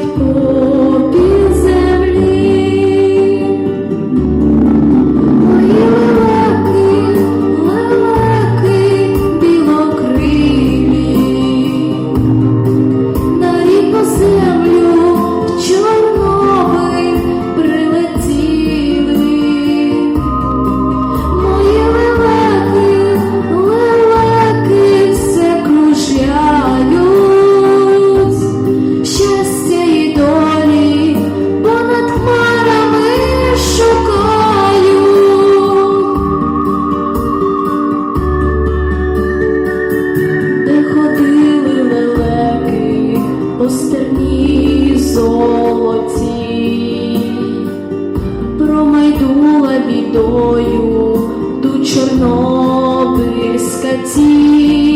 Oh. золоті, промайдула бідою до чорнобильська тінь.